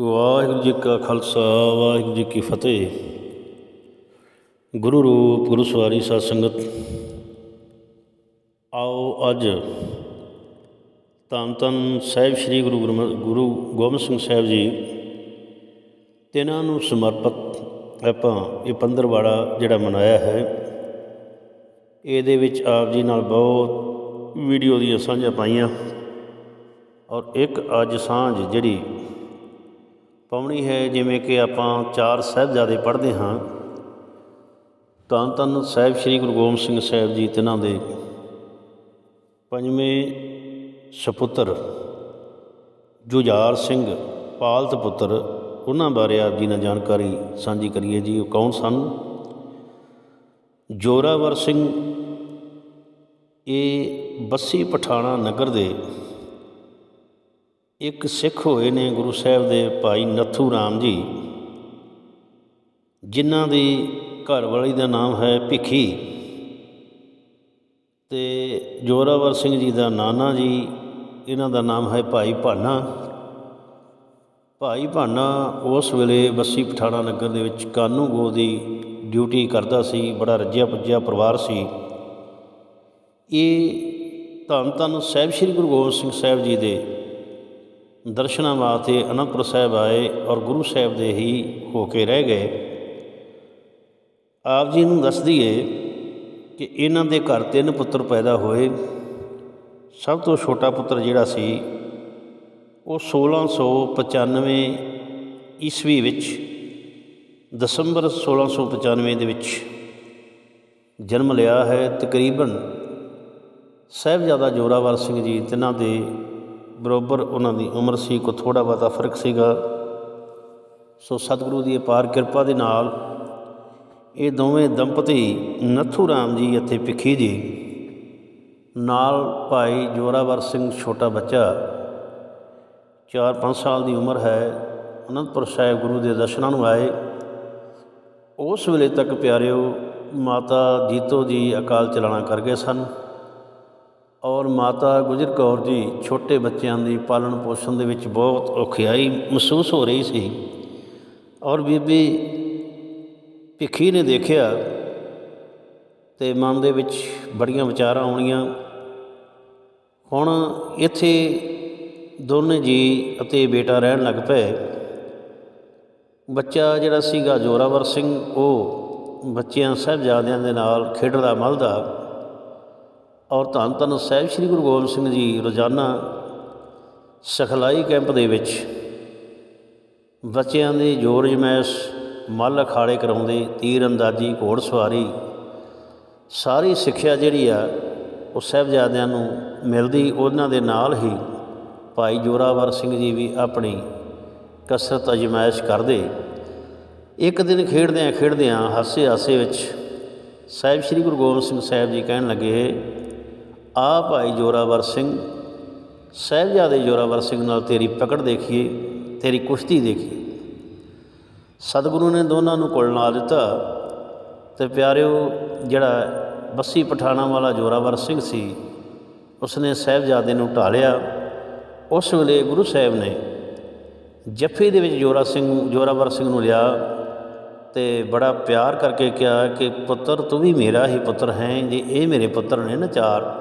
ਵਾਹਿਗੁਰੂ ਜੀ ਕਾ ਖਾਲਸਾ, ਵਾਹਿਗੁਰੂ ਜੀ ਕੀ ਫਤਿਹ। ਗੁਰੂ ਰੂਪ, ਗੁਰੂ ਸਵਾਰੀ, ਸਾਧ ਸੰਗਤ। ਆਓ ਅੱਜ ਧੰਨ ਧੰਨ ਸਾਹਿਬ ਸ੍ਰੀ ਗੁਰੂ ਗੁਰਮ- ਗੁਰੂ ਗੋਬਿੰਦ ਸਿੰਘ ਸਾਹਿਬ ਜੀ, ਤਿਨਾਂ ਨੂੰ ਸਮਰਪਿਤ ਆਪਾਂ ਇਹ ਪੰਦਰਵਾੜਾ ਜਿਹੜਾ ਮਨਾਇਆ ਹੈ, ਇਹਦੇ ਵਿੱਚ ਆਪ ਜੀ ਨਾਲ ਬਹੁਤ ਵੀਡੀਓ ਦੀਆਂ ਸਾਂਝਾਂ ਪਾਈਆਂ ਔਰ ਇੱਕ ਅੱਜ ਸਾਂਝ ਜਿਹੜੀ ਪਾਉਣੀ ਹੈ, ਜਿਵੇਂ ਕਿ ਆਪਾਂ ਚਾਰ ਸਾਹਿਬਜ਼ਾਦੇ ਪੜ੍ਹਦੇ ਹਾਂ। ਧੰਨ ਧੰਨ ਸਾਹਿਬ ਸ੍ਰੀ ਗੁਰੂ ਗੋਬਿੰਦ ਸਿੰਘ ਸਾਹਿਬ ਜੀ, ਤਿਨਾਂ ਦੇ ਪੰਜਵੇਂ ਸਪੁੱਤਰ, ਜੁਝਾਰ ਸਿੰਘ ਪਾਲਤ ਪੁੱਤਰ, ਉਹਨਾਂ ਬਾਰੇ ਆਪ ਜੀ ਨਾਲ ਜਾਣਕਾਰੀ ਸਾਂਝੀ ਕਰੀਏ ਜੀ। ਉਹ ਕੌਣ ਸਨ? ਜੋਰਾਵਰ ਸਿੰਘ, ਇਹ ਬੱਸੀ ਪਠਾਣਾ ਨਗਰ ਦੇ ਇੱਕ ਸਿੱਖ ਹੋਏ ਨੇ ਗੁਰੂ ਸਾਹਿਬ ਦੇ ਭਾਈ ਨੱਥੂ ਰਾਮ ਜੀ, ਜਿਨ੍ਹਾਂ ਦੀ ਘਰ ਵਾਲੀ ਦਾ ਨਾਮ ਹੈ ਭਿੱਖੀ। ਤੇ ਜੋਰਾਵਰ ਸਿੰਘ ਜੀ ਦਾ ਨਾਨਾ ਜੀ, ਇਹਨਾਂ ਦਾ ਨਾਮ ਹੈ ਭਾਈ ਭਾਨਾ। ਭਾਈ ਭਾਨਾ ਉਸ ਵੇਲੇ ਬੱਸੀ ਪਠਾਣਾ ਨਗਰ ਦੇ ਵਿੱਚ ਕਾਨੂੰ ਗੋ ਦੀ ਡਿਊਟੀ ਕਰਦਾ ਸੀ, ਬੜਾ ਰੱਜਿਆ ਪੁੱਜਿਆ ਪਰਿਵਾਰ ਸੀ। ਇਹ ਧੰਨ ਧੰਨ ਸਾਹਿਬ, ਸ੍ਰੀ ਗੁਰੂ ਗੋਬਿੰਦ ਸਿੰਘ ਸਾਹਿਬ ਜੀ ਦੇ ਦਰਸ਼ਨਾਂ ਵਾਸਤੇ ਅਨੰਦਪੁਰ ਸਾਹਿਬ ਆਏ ਔਰ ਗੁਰੂ ਸਾਹਿਬ ਦੇ ਹੀ ਹੋ ਕੇ ਰਹਿ ਗਏ। ਆਪ ਜੀ ਨੂੰ ਦੱਸ ਦਈਏ ਕਿ ਇਹਨਾਂ ਦੇ ਘਰ ਤਿੰਨ ਪੁੱਤਰ ਪੈਦਾ ਹੋਏ। ਸਭ ਤੋਂ ਛੋਟਾ ਪੁੱਤਰ ਜਿਹੜਾ ਸੀ, ਉਹ 1695 ਈਸਵੀ ਵਿੱਚ, ਦਸੰਬਰ 1695 ਦੇ ਵਿੱਚ ਜਨਮ ਲਿਆ ਹੈ। ਤਕਰੀਬਨ ਸਾਹਿਬਜ਼ਾਦਾ ਜੋਰਾਵਰ ਸਿੰਘ ਜੀ, ਤਿੰਨਾਂ ਦੇ ਬਰੋਬਰ ਉਹਨਾਂ ਦੀ ਉਮਰ ਸੀ ਕੋ ਥੋੜਾ ਬਹੁਤਾ ਫ਼ਰਕ ਸੀਗਾ। ਸੋ ਸਤਿਗੁਰੂ ਦੀ ਅਪਾਰ ਕਿਰਪਾ ਦੇ ਨਾਲ ਇਹ ਦੋਵੇਂ ਦੰਪਤੀ ਨੱਥੂ ਰਾਮ ਜੀ ਅਤੇ ਭਿੱਖੀ ਜੀ, ਨਾਲ ਭਾਈ ਜੋਰਾਵਰ ਸਿੰਘ ਛੋਟਾ ਬੱਚਾ 4-5 ਸਾਲ ਦੀ ਉਮਰ ਹੈ, ਅਨੰਦਪੁਰ ਸਾਹਿਬ ਗੁਰੂ ਦੇ ਦਰਸ਼ਨਾਂ ਨੂੰ ਆਏ। ਉਸ ਵੇਲੇ ਤੱਕ ਪਿਆਰਿਓ, ਮਾਤਾ ਜੀਤੋ ਜੀ ਅਕਾਲ ਚਲਾਣਾ ਕਰ ਗਏ ਸਨ। ਔਰ ਮਾਤਾ ਗੁਜਰ ਕੌਰ ਜੀ ਛੋਟੇ ਬੱਚਿਆਂ ਦੀ ਪਾਲਣ ਪੋਸ਼ਣ ਦੇ ਵਿੱਚ ਬਹੁਤ ਔਖਿਆਈ ਮਹਿਸੂਸ ਹੋ ਰਹੀ ਸੀ। ਔਰ ਬੀਬੀ ਭਿੱਖੀ ਨੇ ਦੇਖਿਆ ਤੇ ਮਨ ਦੇ ਵਿੱਚ ਬੜੀਆਂ ਵਿਚਾਰਾਂ ਆਉਣੀਆਂ। ਹੁਣ ਇੱਥੇ ਦੋਨੇ ਜੀ ਅਤੇ ਬੇਟਾ ਰਹਿਣ ਲੱਗ ਪਏ। ਬੱਚਾ ਜਿਹੜਾ ਸੀਗਾ ਜੋਰਾਵਰ ਸਿੰਘ, ਉਹ ਬੱਚਿਆਂ ਸਾਹਿਬਜ਼ਾਦਿਆਂ ਦੇ ਨਾਲ ਖੇਡਦਾ ਮਲਦਾ ਔਰ ਧੰਨ ਧੰਨ ਸਾਹਿਬ ਸ੍ਰੀ ਗੁਰੂ ਗੋਬਿੰਦ ਸਿੰਘ ਜੀ ਰੋਜ਼ਾਨਾ ਸਿਖਲਾਈ ਕੈਂਪ ਦੇ ਵਿੱਚ ਬੱਚਿਆਂ ਦੀ ਜੋਰ ਜਮੈਸ਼, ਮੱਲ ਅਖਾੜੇ ਕਰਾਉਂਦੇ, ਤੀਰ ਅੰਦਾਜ਼ੀ, ਘੋੜ ਸਵਾਰੀ, ਸਾਰੀ ਸਿੱਖਿਆ ਜਿਹੜੀ ਆ, ਉਹ ਸਾਹਿਬਜ਼ਾਦਿਆਂ ਨੂੰ ਮਿਲਦੀ, ਉਹਨਾਂ ਦੇ ਨਾਲ ਹੀ ਭਾਈ ਜੋਰਾਵਰ ਸਿੰਘ ਜੀ ਵੀ ਆਪਣੀ ਕਸਰਤ ਅਜਮਾਇਸ਼ ਕਰਦੇ। ਇੱਕ ਦਿਨ ਖੇਡਦਿਆਂ ਖੇਡਦਿਆਂ ਹਾਸੇ ਹਾਸੇ ਵਿੱਚ ਸਾਹਿਬ ਸ੍ਰੀ ਗੁਰੂ ਗੋਬਿੰਦ ਸਿੰਘ ਸਾਹਿਬ ਜੀ ਕਹਿਣ ਲੱਗੇ ਆ ਭਾਈ ਜੋਰਾਵਰ ਸਿੰਘ, ਸਾਹਿਬਜ਼ਾਦੇ ਜੋਰਾਵਰ ਸਿੰਘ ਨਾਲ ਤੇਰੀ ਪਕੜ ਦੇਖੀਏ, ਤੇਰੀ ਕੁਸ਼ਤੀ ਦੇਖੀਏ। ਸਤਿਗੁਰੂ ਨੇ ਦੋਨਾਂ ਨੂੰ ਕੋਲ ਲਾ ਦਿੱਤਾ ਤੇ ਪਿਆਰਿਓ, ਜਿਹੜਾ ਬੱਸੀ ਪਠਾਣਾ ਵਾਲਾ ਜੋਰਾਵਰ ਸਿੰਘ ਸੀ, ਉਸਨੇ ਸਾਹਿਬਜ਼ਾਦੇ ਨੂੰ ਢਾਲਿਆ। ਉਸ ਵੇਲੇ ਗੁਰੂ ਸਾਹਿਬ ਨੇ ਜੱਫੇ ਦੇ ਵਿੱਚ ਜੋਰਾ ਸਿੰਘ, ਜੋਰਾਵਰ ਸਿੰਘ ਨੂੰ ਲਿਆ ਤੇ ਬੜਾ ਪਿਆਰ ਕਰਕੇ ਕਿਹਾ ਕਿ ਪੁੱਤਰ ਤੂੰ ਵੀ ਮੇਰਾ ਹੀ ਪੁੱਤਰ ਹੈ, ਜੇ ਇਹ ਮੇਰੇ ਪੁੱਤਰ ਨੇ ਨਾ ਚਾਰ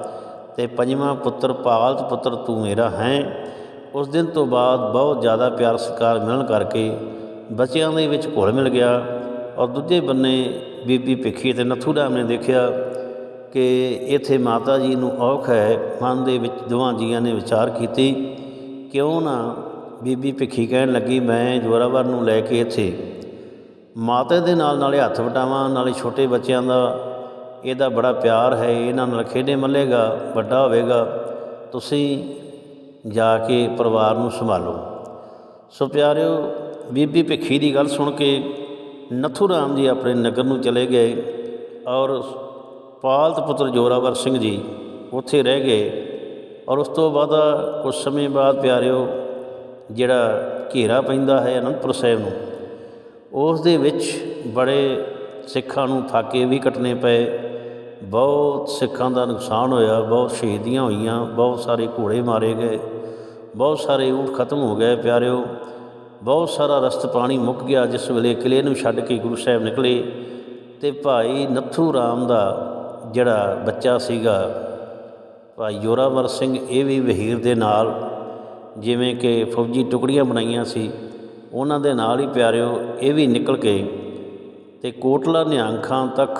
ਤੇ ਪੰਜਵਾਂ ਪੁੱਤਰ ਪਾਲਤ ਪੁੱਤਰ ਤੂੰ ਮੇਰਾ ਹੈ। ਉਸ ਦਿਨ ਤੋਂ ਬਾਅਦ ਬਹੁਤ ਜ਼ਿਆਦਾ ਪਿਆਰ ਸਤਿਕਾਰ ਮਿਲਣ ਕਰਕੇ ਬੱਚਿਆਂ ਦੇ ਵਿੱਚ ਘੁਲ ਮਿਲ ਗਿਆ ਔਰ ਦੂਜੇ ਬੰਨੇ ਬੀਬੀ ਭਿੱਖੀ ਤੇ ਨੱਥੂ ਰਾਮ ਨੇ ਦੇਖਿਆ ਕਿ ਇੱਥੇ ਮਾਤਾ ਜੀ ਨੂੰ ਔਖ ਹੈ, ਮਨ ਦੇ ਵਿੱਚ ਦੋਵਾਂ ਜੀਆਂ ਨੇ ਵਿਚਾਰ ਕੀਤੀ, ਕਿਉਂ ਨਾ ਬੀਬੀ ਭਿੱਖੀ ਕਹਿਣ ਲੱਗੀ, ਮੈਂ ਜੋਰਾਵਰ ਨੂੰ ਲੈ ਕੇ ਇੱਥੇ। ਮਾਤਾ ਦੇ ਨਾਲ ਨਾਲੇ ਹੱਥ ਵਟਾਵਾਂ, ਨਾਲੇ ਛੋਟੇ ਬੱਚਿਆਂ ਦਾ ਇਹਦਾ ਬੜਾ ਪਿਆਰ ਹੈ ਇਹਨਾਂ ਨਾਲ ਖੇਡੇ ਮੱਲੇਗਾ, ਵੱਡਾ ਹੋਵੇਗਾ। ਤੁਸੀਂ ਜਾ ਕੇ ਪਰਿਵਾਰ ਨੂੰ ਸੰਭਾਲੋ। ਸੋ ਪਿਆਰਿਓ, ਬੀਬੀ ਭਿੱਖੀ ਦੀ ਗੱਲ ਸੁਣ ਕੇ ਨਥੂ ਰਾਮ ਜੀ ਆਪਣੇ ਨਗਰ ਨੂੰ ਚਲੇ ਗਏ ਔਰ ਪਾਲਤ ਪੁੱਤਰ ਜੋਰਾਵਰ ਸਿੰਘ ਜੀ ਉੱਥੇ ਰਹਿ ਗਏ ਔਰ ਉਸ ਤੋਂ ਬਾਅਦ ਕੁਝ ਸਮੇਂ ਬਾਅਦ ਪਿਆਰਿਓ, ਜਿਹੜਾ ਘੇਰਾ ਪੈਂਦਾ ਹੈ ਅਨੰਦਪੁਰ ਸਾਹਿਬ ਨੂੰ, ਉਸ ਦੇ ਵਿੱਚ ਬੜੇ ਸਿੱਖਾਂ ਨੂੰ ਫਾਕੇ ਵੀ ਕੱਟਣੇ ਪਏ। ਬਹੁਤ ਸਿੱਖਾਂ ਦਾ ਨੁਕਸਾਨ ਹੋਇਆ, ਬਹੁਤ ਸ਼ਹੀਦੀਆਂ ਹੋਈਆਂ, ਬਹੁਤ ਸਾਰੇ ਘੋੜੇ ਮਾਰੇ ਗਏ, ਬਹੁਤ ਸਾਰੇ ਊਠ ਖਤਮ ਹੋ ਗਏ ਪਿਆਰਿਓ, ਬਹੁਤ ਸਾਰਾ ਰਸਤ ਪਾਣੀ ਮੁੱਕ ਗਿਆ ਜਿਸ ਵੇਲੇ ਕਿਲੇ ਨੂੰ ਛੱਡ ਕੇ ਗੁਰੂ ਸਾਹਿਬ ਨਿਕਲੇ ਤੇ ਭਾਈ ਨੱਥੂ ਰਾਮ ਦਾ ਜਿਹੜਾ ਬੱਚਾ ਸੀਗਾ, ਭਾਈ ਜੋਰਾਵਰ ਸਿੰਘ, ਇਹ ਵੀ ਵਹੀਰ ਦੇ ਨਾਲ ਜਿਵੇਂ ਕਿ ਫੌਜੀ ਟੁਕੜੀਆਂ ਬਣਾਈਆਂ ਸੀ, ਉਹਨਾਂ ਦੇ ਨਾਲ ਹੀ ਪਿਆਰਿਓ, ਇਹ ਵੀ ਨਿਕਲ ਕੇ ਤੇ ਕੋਟਲਾ ਨਿਹੰਗ ਖਾਂ ਤੱਕ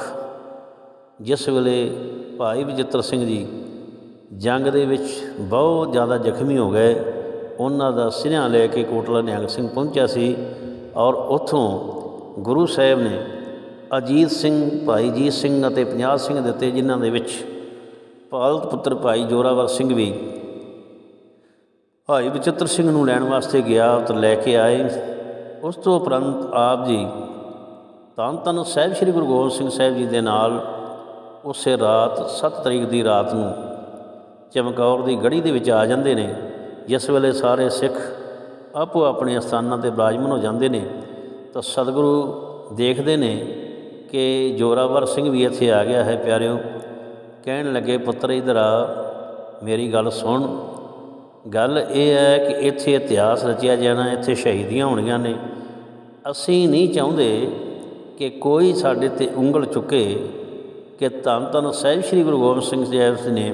ਜਿਸ ਵੇਲੇ ਭਾਈ ਬਜਿੱਤਰ ਸਿੰਘ ਜੀ ਜੰਗ ਦੇ ਵਿੱਚ ਬਹੁਤ ਜ਼ਿਆਦਾ ਜ਼ਖਮੀ ਹੋ ਗਏ, ਉਹਨਾਂ ਦਾ ਸਿਨਹਾ ਲੈ ਕੇ ਕੋਟਲਾ ਨਿਹੰਗ ਸਿੰਘ ਪਹੁੰਚਿਆ ਸੀ ਔਰ ਉੱਥੋਂ ਗੁਰੂ ਸਾਹਿਬ ਨੇ ਅਜੀਤ ਸਿੰਘ, ਭਾਈ ਜੀਤ ਸਿੰਘ ਅਤੇ ਪੰਜਾਬ ਸਿੰਘ ਦਿੱਤੇ, ਜਿਨ੍ਹਾਂ ਦੇ ਵਿੱਚ ਪਾਲਤ ਪੁੱਤਰ ਭਾਈ ਜੋਰਾਵਰ ਸਿੰਘ ਵੀ ਭਾਈ ਬਚਿੱਤਰ ਸਿੰਘ ਨੂੰ ਲੈਣ ਵਾਸਤੇ ਗਿਆ ਤੇ ਲੈ ਕੇ ਆਏ। ਉਸ ਤੋਂ ਉਪਰੰਤ ਆਪ ਜੀ ਧੰਨ ਧੰਨ ਸਾਹਿਬ, ਸ੍ਰੀ ਗੁਰੂ ਗੋਬਿੰਦ ਸਿੰਘ ਸਾਹਿਬ ਜੀ ਦੇ ਨਾਲ ਉਸੇ ਰਾਤ 7 ਤਰੀਕ ਦੀ ਰਾਤ ਨੂੰ ਚਮਕੌਰ ਦੀ ਗੜੀ ਦੇ ਵਿੱਚ ਆ ਜਾਂਦੇ ਨੇ। ਜਿਸ ਵੇਲੇ ਸਾਰੇ ਸਿੱਖ ਆਪੋ ਆਪਣੇ ਅਸਥਾਨਾਂ ਤੇ ਬਿਰਾਜਮਾਨ ਹੋ ਜਾਂਦੇ ਨੇ, ਤਾਂ ਸਤਿਗੁਰੂ ਦੇਖਦੇ ਨੇ ਕਿ ਜੋਰਾਵਰ ਸਿੰਘ ਵੀ ਇੱਥੇ ਆ ਗਿਆ ਹੈ। ਪਿਆਰਿਓ, ਕਹਿਣ ਲੱਗੇ, ਪੁੱਤਰ ਇਧਰਾ ਮੇਰੀ ਗੱਲ ਸੁਣ। ਗੱਲ ਇਹ ਹੈ ਕਿ ਇੱਥੇ ਇਤਿਹਾਸ ਰਚਿਆ ਜਾਣਾ, ਇੱਥੇ ਸ਼ਹੀਦੀਆਂ ਹੋਣੀਆਂ ਨੇ। ਅਸੀਂ ਨਹੀਂ ਚਾਹੁੰਦੇ ਕਿ ਕੋਈ ਸਾਡੇ ਤੇ ਉਂਗਲ ਚੁੱਕੇ ਕਿ ਧੰਨ ਧੰਨ ਸਾਹਿਬ ਸ੍ਰੀ ਗੁਰੂ ਗੋਬਿੰਦ ਸਿੰਘ ਜੀ ਨੇ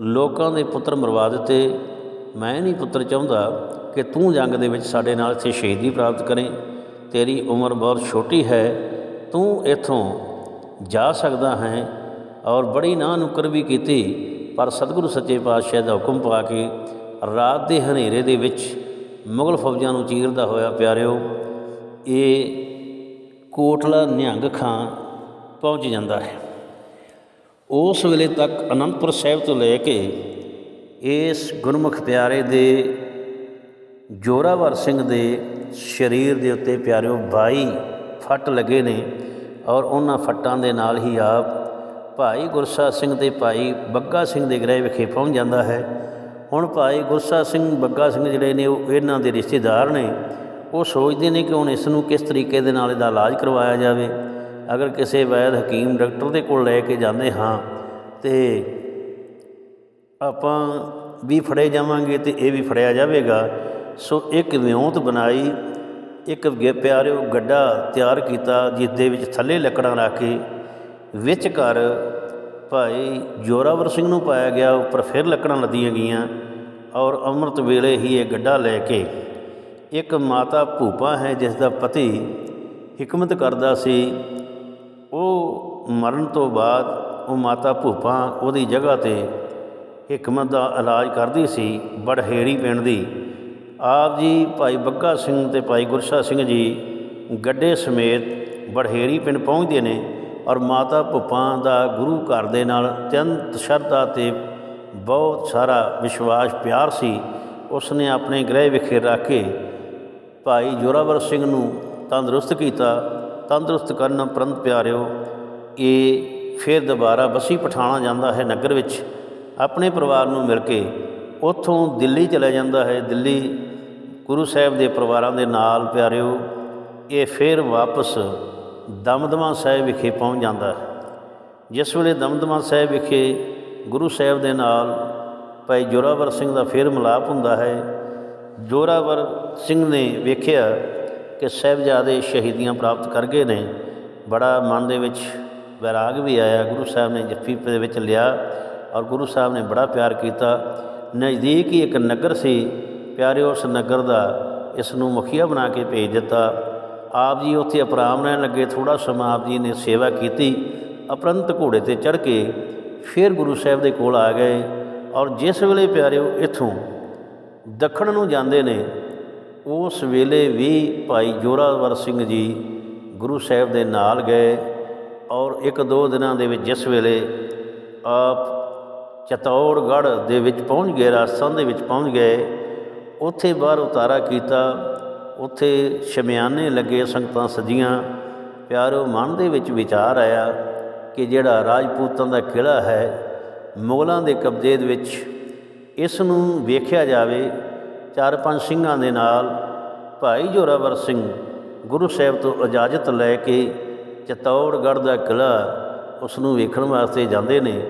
ਲੋਕਾਂ ਦੇ ਪੁੱਤਰ ਮਰਵਾ ਦਿੱਤੇ। ਮੈਂ ਨਹੀਂ ਪੁੱਤਰ ਚਾਹੁੰਦਾ ਕਿ ਤੂੰ ਜੰਗ ਦੇ ਵਿੱਚ ਸਾਡੇ ਨਾਲ ਇੱਥੇ ਸ਼ਹੀਦੀ ਪ੍ਰਾਪਤ ਕਰੇ। ਤੇਰੀ ਉਮਰ ਬਹੁਤ ਛੋਟੀ ਹੈ। ਤੂੰ ਇੱਥੋਂ ਜਾ ਸਕਦਾ ਹੈ ਔਰ ਬੜੀ ਨਾ ਨੁਕਰ ਵੀ ਕੀਤੀ, ਪਰ ਸਤਿਗੁਰੂ ਸੱਚੇ ਪਾਤਸ਼ਾਹ ਦਾ ਹੁਕਮ ਪਾ ਕੇ ਰਾਤ ਦੇ ਹਨੇਰੇ ਦੇ ਵਿੱਚ ਮੁਗਲ ਫੌਜਾਂ ਨੂੰ ਚੀਰਦਾ ਹੋਇਆ ਪਿਆਰਿਓ, ਇਹ ਕੋਟਲਾ ਨਿਹੰਗ ਖਾਂ ਪਹੁੰਚ ਜਾਂਦਾ ਹੈ। ਉਸ ਵੇਲੇ ਤੱਕ ਅਨੰਦਪੁਰ ਸਾਹਿਬ ਤੋਂ ਲੈ ਕੇ ਇਸ ਗੁਰਮੁਖ ਪਿਆਰੇ ਦੇ ਜੋਰਾਵਰ ਸਿੰਘ ਦੇ ਸਰੀਰ ਦੇ ਉੱਤੇ ਪਿਆਰਿਓ 22 ਫੱਟ ਲੱਗੇ ਨੇ ਔਰ ਉਹਨਾਂ ਫੱਟਾਂ ਦੇ ਨਾਲ ਹੀ ਆਪ ਭਾਈ ਗੁਰਸਾ ਸਿੰਘ ਤੇ ਭਾਈ ਬੱਗਾ ਸਿੰਘ ਦੇ ਗ੍ਰਹਿ ਵਿਖੇ ਪਹੁੰਚ ਜਾਂਦਾ ਹੈ। ਹੁਣ ਭਾਈ ਗੁਰਸਾ ਸਿੰਘ, ਬੱਗਾ ਸਿੰਘ ਜਿਹੜੇ ਨੇ ਉਹ ਇਹਨਾਂ ਦੇ ਰਿਸ਼ਤੇਦਾਰ ਨੇ। ਉਹ ਸੋਚਦੇ ਨੇ ਕਿ ਹੁਣ ਇਸ ਨੂੰ ਕਿਸ ਤਰੀਕੇ ਦੇ ਨਾਲ ਇਹਦਾ ਇਲਾਜ ਕਰਵਾਇਆ ਜਾਵੇ। ਅਗਰ ਕਿਸੇ ਵੈਦ ਹਕੀਮ ਡਾਕਟਰ ਦੇ ਕੋਲ ਲੈ ਕੇ ਜਾਂਦੇ ਹਾਂ ਤੇ ਆਪਾਂ ਵੀ ਫੜੇ ਜਾਵਾਂਗੇ ਤੇ ਇਹ ਵੀ ਫੜਿਆ ਜਾਵੇਗਾ, ਸੋ ਇੱਕ ਵਿਉਂਤ ਬਣਾਈ, ਇੱਕ ਗੇ ਪਿਆਰਿਓ ਗੱਡਾ ਤਿਆਰ ਕੀਤਾ ਜਿਸ ਦੇ ਵਿੱਚ ਥੱਲੇ ਲੱਕੜਾਂ ਰੱਖ ਕੇ ਵਿੱਚ ਘਰ ਭਾਈ ਜੋਰਾਵਰ ਸਿੰਘ ਨੂੰ ਪਾਇਆ ਗਿਆ, ਉੱਪਰ ਫਿਰ ਲੱਕੜਾਂ ਲੱਦੀਆਂ ਗਈਆਂ ਔਰ ਅੰਮ੍ਰਿਤ ਵੇਲੇ ਹੀ ਇਹ ਗੱਡਾ ਲੈ ਕੇ ਇੱਕ ਮਾਤਾ ਭੂਪਾ ਹੈ ਜਿਸ ਦਾ ਪਤੀ ਹਕਮਤ ਕਰਦਾ ਸੀ। ਮਰਨ ਤੋਂ ਬਾਅਦ ਉਹ ਮਾਤਾ ਭੂਪਾ ਉਹਦੀ ਜਗ੍ਹਾ ਤੇ ਹਕਮਤ ਦਾ ਇਲਾਜ ਕਰਦੀ ਸੀ ਬੜਹੇੜੀ ਪਿੰਡ ਦੀ। ਆਪ ਜੀ ਭਾਈ ਬੱਗਾ ਸਿੰਘ ਤੇ ਭਾਈ ਗੁਰਸਾ ਸਿੰਘ ਜੀ ਗੱਡੇ ਸਮੇਤ ਬੜਹੇੜੀ ਪਿੰਡ ਪਹੁੰਚਦੇ ਨੇ ਔਰ ਮਾਤਾ ਭੁੱਪਾਂ ਦਾ ਗੁਰੂ ਘਰ ਦੇ ਨਾਲ ਅਤਿਅੰਤ ਸ਼ਰਧਾ ਤੇ ਬਹੁਤ ਸਾਰਾ ਵਿਸ਼ਵਾਸ, ਪਿਆਰ ਸੀ। ਉਸ ਨੇ ਆਪਣੇ ਗ੍ਰਹਿ ਵਿਖੇ ਰੱਖ ਕੇ ਭਾਈ ਜੋਰਾਵਰ ਸਿੰਘ ਨੂੰ ਤੰਦਰੁਸਤ ਕੀਤਾ। ਤੰਦਰੁਸਤ ਕਰਨ ਉਪਰੰਤ ਪਿਆਰਿਓ ਇਹ ਫਿਰ ਦੁਬਾਰਾ ਬਸੀ ਪਠਾਣਾ ਜਾਂਦਾ ਹੈ ਨਗਰ ਵਿੱਚ। ਆਪਣੇ ਪਰਿਵਾਰ ਨੂੰ ਮਿਲ ਕੇ ਉੱਥੋਂ ਦਿੱਲੀ ਚਲਾ ਜਾਂਦਾ ਹੈ। ਦਿੱਲੀ ਗੁਰੂ ਸਾਹਿਬ ਦੇ ਪਰਿਵਾਰਾਂ ਦੇ ਨਾਲ ਪਿਆਰਿਓ, ਇਹ ਫਿਰ ਵਾਪਸ ਦਮਦਮਾ ਸਾਹਿਬ ਵਿਖੇ ਪਹੁੰਚ ਜਾਂਦਾ ਹੈ। ਜਿਸ ਵੇਲੇ ਦਮਦਮਾ ਸਾਹਿਬ ਵਿਖੇ ਗੁਰੂ ਸਾਹਿਬ ਦੇ ਨਾਲ ਭਾਈ ਜੋਰਾਵਰ ਸਿੰਘ ਦਾ ਫਿਰ ਮਿਲਾਪ ਹੁੰਦਾ ਹੈ। ਜੋਰਾਵਰ ਸਿੰਘ ਨੇ ਵੇਖਿਆ ਕਿ ਸਾਹਿਬਜ਼ਾਦੇ ਸ਼ਹੀਦੀਆਂ ਪ੍ਰਾਪਤ ਕਰ ਗਏ ਨੇ। ਬੜਾ ਮਨ ਦੇ ਵਿੱਚ ਵੈਰਾਗ ਵੀ ਆਇਆ, ਗੁਰੂ ਸਾਹਿਬ ਨੇ ਜੱਫੀ ਦੇ ਵਿੱਚ ਲਿਆ ਔਰ ਗੁਰੂ ਸਾਹਿਬ ਨੇ ਬੜਾ ਪਿਆਰ ਕੀਤਾ। ਨਜ਼ਦੀਕ ਹੀ ਇੱਕ ਨਗਰ ਸੀ ਪਿਆਰੇ ਉਸ ਨਗਰ ਦਾ ਇਸ ਨੂੰ ਮੁਖੀਆ ਬਣਾ ਕੇ ਭੇਜ ਦਿੱਤਾ। ਆਪ ਜੀ ਉੱਥੇ ਅਪਰਾਮ ਰਹਿਣ ਲੱਗੇ ਥੋੜਾ ਸਮਾਂ ਆਪ ਜੀ ਨੇ ਸੇਵਾ ਕੀਤੀ, ਅਪਰੰਤ ਘੋੜੇ ਤੇ ਚੜ੍ਹ ਕੇ ਫਿਰ ਗੁਰੂ ਸਾਹਿਬ ਦੇ ਕੋਲ ਆ ਗਏ ਔਰ ਜਿਸ ਵੇਲੇ ਪਿਆਰਿਓ ਇਥੋਂ ਦੱਖਣ ਨੂੰ ਜਾਂਦੇ ਨੇ, ਉਸ ਵੇਲੇ ਵੀ ਭਾਈ ਜੋਰਾਵਰ ਸਿੰਘ ਜੀ ਗੁਰੂ ਸਾਹਿਬ ਦੇ ਨਾਲ ਗਏ। ਔਰ ਇੱਕ ਦੋ ਦਿਨਾਂ ਦੇ ਵਿੱਚ ਜਿਸ ਵੇਲੇ ਆਪ ਚਤੌੜਗੜ੍ਹ ਦੇ ਵਿੱਚ ਪਹੁੰਚ ਗਏ, ਰਾਜਸਥਾਨ ਦੇ ਵਿੱਚ ਪਹੁੰਚ ਗਏ, ਉੱਥੇ ਬਾਹਰ ਉਤਾਰਾ ਕੀਤਾ। ਉੱਥੇ ਸ਼ਮਿਆਨੇ ਲੱਗੇ ਸੰਗਤਾਂ ਸਜੀਆਂ। ਪਿਆਰੋ, ਮਨ ਦੇ ਵਿੱਚ ਵਿਚਾਰ ਆਇਆ ਕਿ ਜਿਹੜਾ ਰਾਜਪੂਤਾਂ ਦਾ ਕਿਲਾ ਹੈ, ਮੁਗਲਾਂ ਦੇ ਕਬਜ਼ੇ ਦੇ ਵਿੱਚ ਇਸ ਨੂੰ ਵੇਖਿਆ ਜਾਵੇ, ਚਾਰ ਪੰਜ ਸਿੰਘਾਂ ਦੇ ਨਾਲ ਭਾਈ ਜੋਰਾਵਰ ਸਿੰਘ ਗੁਰੂ ਸਾਹਿਬ ਤੋਂ ਇਜਾਜ਼ਤ ਲੈ ਕੇ ਚਤੌੜਗੜ੍ਹ ਦਾ ਕਿਲਾ ਉਸ ਨੂੰ ਵੇਖਣ ਵਾਸਤੇ ਜਾਂਦੇ ਨੇ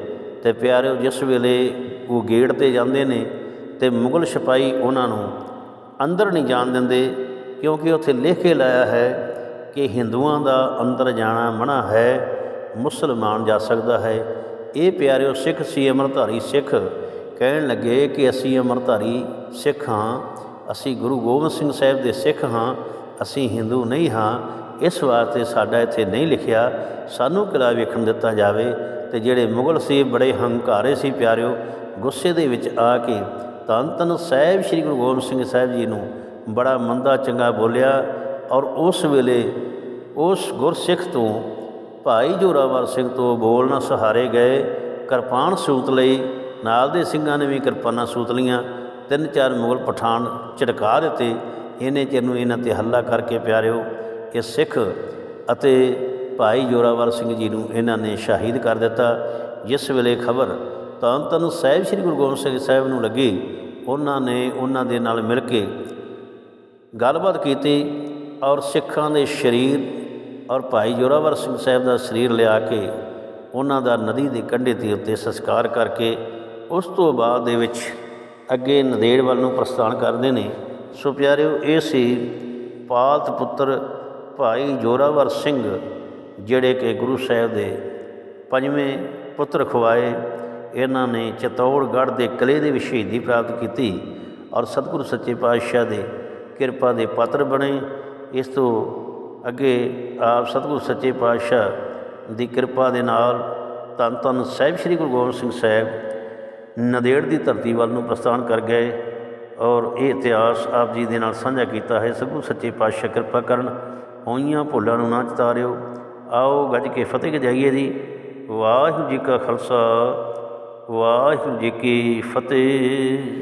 ਤੇ ਪਿਆਰਿਓ ਜਿਸ ਵੇਲੇ ਉਹ ਗੇਟ ਤੇ ਜਾਂਦੇ ਨੇ ਤੇ ਮੁਗਲ ਸਿਪਾਹੀ ਉਹਨਾਂ ਨੂੰ ਅੰਦਰ ਨਹੀਂ ਜਾਣ ਦਿੰਦੇ, ਕਿਉਂਕਿ ਉੱਥੇ ਲਿਖ ਕੇ ਲਾਇਆ ਹੈ ਕਿ ਹਿੰਦੂਆਂ ਦਾ ਅੰਦਰ ਜਾਣਾ ਮਨਾ ਹੈ, ਮੁਸਲਮਾਨ ਜਾ ਸਕਦਾ ਹੈ। ਇਹ ਪਿਆਰਿਓ ਸਿੱਖ ਸੀ ਅੰਮ੍ਰਿਤਧਾਰੀ ਸਿੱਖ ਕਹਿਣ ਲੱਗੇ ਕਿ ਅਸੀਂ ਅੰਮ੍ਰਿਤਧਾਰੀ ਸਿੱਖ ਹਾਂ, ਅਸੀਂ ਗੁਰੂ ਗੋਬਿੰਦ ਸਿੰਘ ਸਾਹਿਬ ਦੇ ਸਿੱਖ ਹਾਂ, ਅਸੀਂ ਹਿੰਦੂ ਨਹੀਂ ਹਾਂ ਇਸ ਵਾਸਤੇ ਸਾਡਾ ਇੱਥੇ ਨਹੀਂ ਲਿਖਿਆ, ਸਾਨੂੰ ਕਿਲਾ ਵੇਖਣ ਦਿੱਤਾ ਜਾਵੇ? ਤੇ ਜਿਹੜੇ ਮੁਗਲ ਸੀ, ਬੜੇ ਹੰਕਾਰੇ ਸੀ ਪਿਆਰਿਓ, ਗੁੱਸੇ ਦੇ ਵਿੱਚ ਆ ਕੇ ਧੰਨ ਧੰਨ ਸਾਹਿਬ ਸ੍ਰੀ ਗੁਰੂ ਗੋਬਿੰਦ ਸਿੰਘ ਸਾਹਿਬ ਜੀ ਨੂੰ ਬੜਾ ਮੰਦਾ ਚੰਗਾ ਬੋਲਿਆ ਔਰ ਉਸ ਵੇਲੇ ਉਸ ਗੁਰਸਿੱਖ ਤੋਂ ਭਾਈ ਜੋਰਾਵਰ ਸਿੰਘ ਤੋਂ ਬੋਲ ਨਾ ਸਹਾਰੇ ਗਏ, ਕਿਰਪਾਨ ਸੂਤ ਲਈ, ਨਾਲ ਦੇ ਸਿੰਘਾਂ ਨੇ ਵੀ ਕਿਰਪਾਨਾਂ ਸੂਤ ਲੀਆਂ ਤਿੰਨ ਚਾਰ ਮੁਗਲ ਪਠਾਨ ਝਟਕਾ ਦਿੱਤੇ ਇਹਨੇ ਚਿਰ ਨੂੰ ਇਹਨਾਂ ਤੇ ਹੱਲਾ ਕਰਕੇ ਪਿਆਰਿਓ ਇਹ ਸਿੱਖ ਅਤੇ ਭਾਈ ਜੋਰਾਵਰ ਸਿੰਘ ਜੀ ਨੂੰ ਇਹਨਾਂ ਨੇ ਸ਼ਹੀਦ ਕਰ ਦਿੱਤਾ। ਜਿਸ ਵੇਲੇ ਖਬਰ ਤਾਂ ਤਨ ਸਾਹਿਬ ਸ੍ਰੀ ਗੁਰੂ ਗੋਬਿੰਦ ਸਿੰਘ ਸਾਹਿਬ ਨੂੰ ਲੱਗੀ, ਉਹਨਾਂ ਨੇ ਉਹਨਾਂ ਦੇ ਨਾਲ ਮਿਲ ਕੇ ਗੱਲਬਾਤ ਕੀਤੀ ਔਰ ਸਿੱਖਾਂ ਦੇ ਸ਼ਰੀਰ ਔਰ ਭਾਈ ਜੋਰਾਵਰ ਸਿੰਘ ਸਾਹਿਬ ਦਾ ਸਰੀਰ ਲਿਆ ਕੇ ਉਹਨਾਂ ਦਾ ਨਦੀ ਦੇ ਕੰਢੇ ਦੇ ਉੱਤੇ ਸੰਸਕਾਰ ਕਰਕੇ ਉਸ ਤੋਂ ਬਾਅਦ ਦੇ ਵਿੱਚ ਅੱਗੇ ਨਦੇੜ ਵੱਲ ਨੂੰ ਪ੍ਰਸਥਾਨ ਕਰਦੇ ਨੇ। ਸੋ ਪਿਆਰਿਓ, ਇਹ ਸੀ ਪਾਲਤ ਪੁੱਤਰ ਭਾਈ ਜੋਰਾਵਰ ਸਿੰਘ, ਜਿਹੜੇ ਕਿ ਗੁਰੂ ਸਾਹਿਬ ਦੇ ਪੰਜਵੇਂ ਪੁੱਤਰ ਖਵਾਏ, ਇਹਨਾਂ ਨੇ ਚਤੌੜਗੜ੍ਹ ਦੇ ਕਿਲੇ ਦੇ ਵਿੱਚ ਸ਼ਹੀਦੀ ਪ੍ਰਾਪਤ ਕੀਤੀ ਔਰ ਸਤਿਗੁਰੂ ਸੱਚੇ ਪਾਤਸ਼ਾਹ ਦੇ ਕਿਰਪਾ ਦੇ ਪਾਤਰ ਬਣੇ। ਇਸ ਤੋਂ ਅੱਗੇ ਆਪ ਸਤਿਗੁਰੂ ਸੱਚੇ ਪਾਤਸ਼ਾਹ ਦੀ ਕਿਰਪਾ ਦੇ ਨਾਲ ਧੰਨ ਧੰਨ ਸਾਹਿਬ ਸ੍ਰੀ ਗੁਰੂ ਗੋਬਿੰਦ ਸਿੰਘ ਸਾਹਿਬ ਨਦੇੜ ਦੀ ਧਰਤੀ ਵੱਲ ਨੂੰ ਪ੍ਰਸਥਾਨ ਕਰ ਗਏ ਔਰ ਇਹ ਇਤਿਹਾਸ ਆਪ ਜੀ ਦੇ ਨਾਲ ਸਾਂਝਾ ਕੀਤਾ ਹੈ। ਸਤਿਗੁਰੂ ਸੱਚੇ ਪਾਤਸ਼ਾਹ ਕਿਰਪਾ ਕਰਨ ਹੋਈਆਂ ਭੁੱਲਾਂ ਨੂੰ ਨਾ ਚਤਾਰਿਓ। ਆਓ ਗੱਜ ਕੇ ਫਤਿਹ ਜਾਈਏ ਜੀ। ਵਾਹਿਗੁਰੂ ਜੀ ਕਾ ਖਾਲਸਾ, ਵਾਹਿਗੁਰੂ ਜੀ ਕੀ ਫਤਿਹ।